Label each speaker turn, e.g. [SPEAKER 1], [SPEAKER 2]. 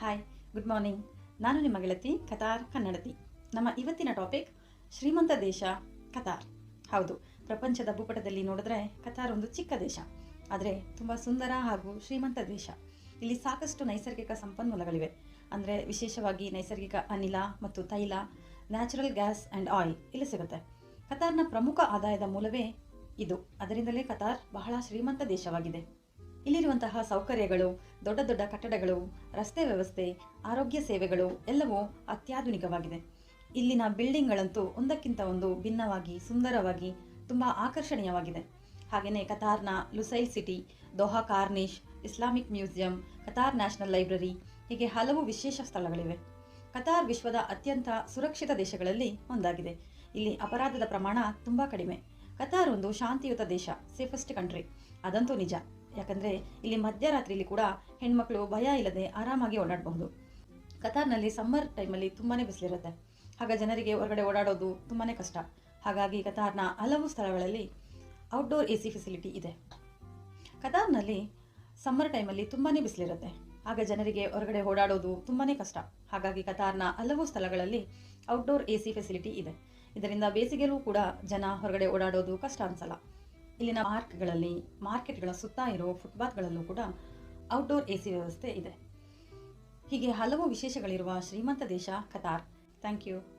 [SPEAKER 1] Hi good morning ನಾನು ನಿಮ್ಮ ಗೆಳತಿ ಕತಾರ್ ಕನ್ನಡತಿ. ನಮ್ಮ ಇವತ್ತಿನ ಟಾಪಿಕ್ ಶ್ರೀಮಂತ ದೇಶ, ಕತಾರ್. ಹೌದು, ಪ್ರಪಂಚದ ಭೂಪಟದಲ್ಲಿ ನೋಡಿದ್ರೆ ಕತಾರ್ ಒಂದು ಚಿಕ್ಕ ದೇಶ. ಆದರೆ ತುಂಬ ಸುಂದರ ಹಾಗೂ ಶ್ರೀಮಂತ ದೇಶ. ಇಲ್ಲಿ ಸಾಕಷ್ಟು ನೈಸರ್ಗಿಕ ಸಂಪನ್ಮೂಲಗಳಿವೆ. ಅಂದರೆ ವಿಶೇಷವಾಗಿ ನೈಸರ್ಗಿಕ ಅನಿಲ ಮತ್ತು ತೈಲ ನ್ಯಾಚುರಲ್ ಗ್ಯಾಸ್ ಆ್ಯಂಡ್ ಆಯಿಲ್ ಇಲ್ಲಿ ಸಿಗುತ್ತೆ. ಕತಾರ್ನ ಪ್ರಮುಖ ಆದಾಯದ ಮೂಲವೇ ಇದು. ಅದರಿಂದಲೇ ಕತಾರ್ ಬಹಳ ಶ್ರೀಮಂತ ದೇಶವಾಗಿದೆ. ಇಲ್ಲಿರುವಂತಹ ಸೌಕರ್ಯಗಳು, ದೊಡ್ಡ ದೊಡ್ಡ ಕಟ್ಟಡಗಳು, ರಸ್ತೆ ವ್ಯವಸ್ಥೆ, ಆರೋಗ್ಯ ಸೇವೆಗಳು ಎಲ್ಲವೂ ಅತ್ಯಾಧುನಿಕವಾಗಿದೆ. ಇಲ್ಲಿನ ಬಿಲ್ಡಿಂಗ್ಗಳಂತೂ ಒಂದಕ್ಕಿಂತ ಒಂದು ಭಿನ್ನವಾಗಿ, ಸುಂದರವಾಗಿ, ತುಂಬ ಆಕರ್ಷಣೀಯವಾಗಿದೆ. ಹಾಗೆಯೇ ಕತಾರ್ನ Lusail city, Doha corniche, Islamic museum, Qatar national library ಹೀಗೆ ಹಲವು ವಿಶೇಷ ಸ್ಥಳಗಳಿವೆ. ಕತಾರ್ ವಿಶ್ವದ ಅತ್ಯಂತ ಸುರಕ್ಷಿತ ದೇಶಗಳಲ್ಲಿ ಒಂದಾಗಿದೆ. ಇಲ್ಲಿ ಅಪರಾಧದ ಪ್ರಮಾಣ ತುಂಬ ಕಡಿಮೆ. ಕತಾರ್ ಒಂದು ಶಾಂತಿಯುತ ದೇಶ, ಸೇಫೆಸ್ಟ್ ಕಂಟ್ರಿ. ಅದಂತೂ ನಿಜ. ಯಾಕಂದರೆ ಇಲ್ಲಿ ಮಧ್ಯರಾತ್ರಿಯಲ್ಲಿ ಕೂಡ ಹೆಣ್ಮಕ್ಳು ಭಯ ಇಲ್ಲದೆ ಆರಾಮಾಗಿ ಓಡಾಡಬಹುದು. ಕತಾರ್ನಲ್ಲಿ ಸಮ್ಮರ್ ಟೈಮಲ್ಲಿ ತುಂಬಾ ಬಿಸಿಲಿರುತ್ತೆ. ಆಗ ಜನರಿಗೆ ಹೊರಗಡೆ ಓಡಾಡೋದು ತುಂಬಾ ಕಷ್ಟ. ಹಾಗಾಗಿ ಕತಾರ್ನ ಹಲವು ಸ್ಥಳಗಳಲ್ಲಿ ಔಟ್ಡೋರ್ ಎ ಸಿ ಫೆಸಿಲಿಟಿ ಇದೆ. ಕತಾರ್ನಲ್ಲಿ ಸಮ್ಮರ್ ಟೈಮಲ್ಲಿ ತುಂಬಾ ಬಿಸಿಲಿರುತ್ತೆ. ಆಗ ಜನರಿಗೆ ಹೊರಗಡೆ ಓಡಾಡೋದು ತುಂಬಾ ಕಷ್ಟ. ಹಾಗಾಗಿ ಕತಾರ್ನ ಹಲವು ಸ್ಥಳಗಳಲ್ಲಿ ಔಟ್ಡೋರ್ ಎ ಸಿ ಫೆಸಿಲಿಟಿ ಇದೆ. ಇದರಿಂದ ಬೇಸಿಗೆಯಲ್ಲೂ ಕೂಡ ಜನ ಹೊರಗಡೆ ಓಡಾಡೋದು ಕಷ್ಟ ಅನ್ಸಲ್ಲ. ಇಲ್ಲಿನ ಪಾರ್ಕ್ಗಳಲ್ಲಿ, ಮಾರ್ಕೆಟ್ಗಳ ಸುತ್ತ ಇರೋ ಫುಟ್ಪಾತ್ಗಳಲ್ಲೂ ಕೂಡ ಔಟ್ಡೋರ್ ಎ ಸಿ ವ್ಯವಸ್ಥೆ ಇದೆ. ಹೀಗೆ ಹಲವು ವಿಶೇಷಗಳಿರುವ ಶ್ರೀಮಂತ ದೇಶ ಕತಾರ್ ಥ್ಯಾಂಕ್ ಯು